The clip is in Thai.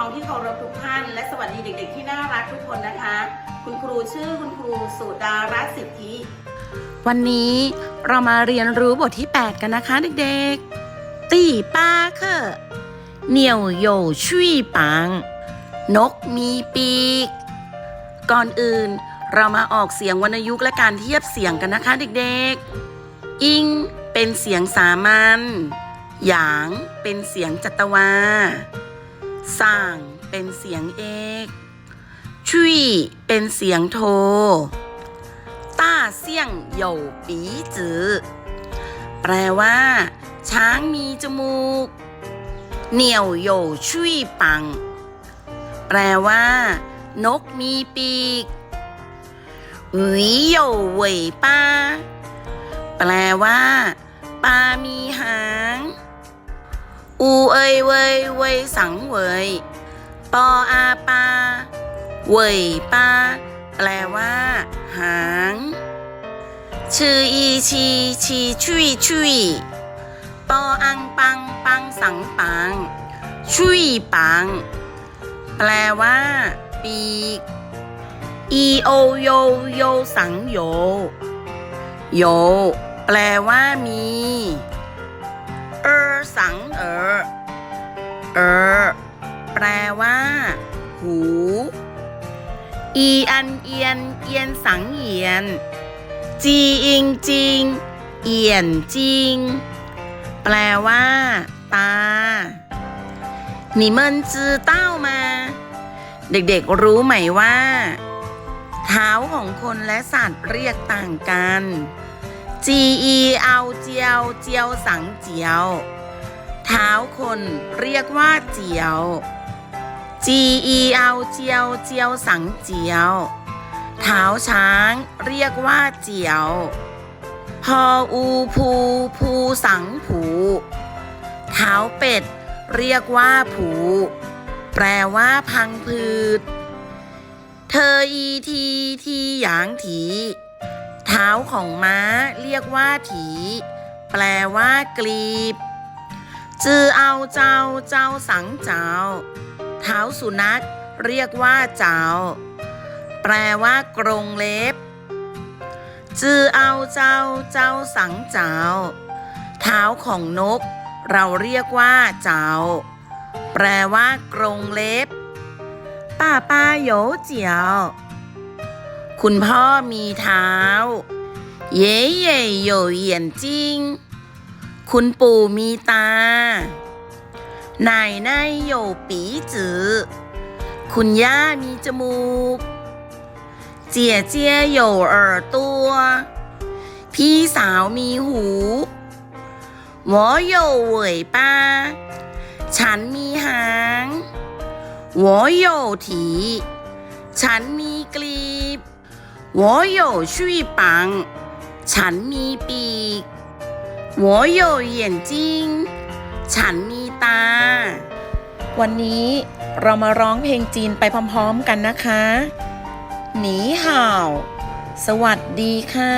ครองที่เคารพทุกท่าน และสวัสดีเด็ก ๆ ที่น่ารักทุกคนนะคะ คุณครูชื่อคุณครูสุดารัตน์สิทธิ วันนี้เรามาเรียนรู้บทที่ 8 กันนะคะเด็กๆตีป้าเคอเหนียวโยชุยปัง นกมีปีก ก่อนอื่นเรามาออกเสียงวรรณยุกต์และการเทียบเสียงกันนะคะเด็กๆ อิงเป็นเสียงสามัญหยางเป็นเสียงจัตวา ส่างเป็นเสียงเอกชุยเป็นเสียงโทต้าเสี่ยงโยปีจือแปลว่า ช้างมีจมูก เหนียวโยชุยปัง แปลว่า นกมีปีกหวีโยเหวยป้า แปลว่าปลามีห อูเอยเวยเวยสังเวย ปออาปา เวยปาแปลว่า หางชื่ออีชีชีชุยชุยปออังปังปังสังปัง ชุยปัง แปลว่า ปีกอีโอโยโยสังโยโยแปลว่ามี ออสังเออ เออ แปลว่า หู อีอันเอียน เอียนสังเอียน จีอิงจิง เอียนจิง แปลว่า ตา你们知道吗เด็กๆรู้ไหมว่า เท้าของคนและสัตว์เรียกต่างกัน จีอีเอาเจียว เจียวสังเจียว เท้าคนเรียกว่าเจียวจีอีเจียวเจียวสังเจียว เท้าช้างเรียกว่าเจียว พออูภูภูสังผู เท้าเป็ดเรียกว่าผู แปลว่าพังผืดเธออีทีทีหยางถี เท้าของม้าเรียกว่าถี แปลว่ากลีบ จือเอาเจ้าเจ้าสังเจ้าเท้าสุนัขเรียกว่าเจ้า แปลว่ากรงเล็บ จือเอาเจ้าเจ้าสังเจ้าเท้าของนก เราเรียกว่าเจ้า แปลว่ากรงเล็บ ป้าป้าโยเจียวคุณพ่อมีเท้า เย่เย่โยเหยียนจิง คุณปู่มีตา นายนายโยปีจือ คุณย่ามีจมูก เจียเจียโยเอ่อตัว พี่สาวมีหูหวอโยเหวยป้า ฉันมีหาง 我有蹄，ฉันมีกลีบ我有翅膀ฉันมีปีก 我有眼睛ฉันมีตา วันนี้เรามาร้องเพลงจีนไปพร้อมๆกันนะคะ หนีห่าว สวัสดีค่ะ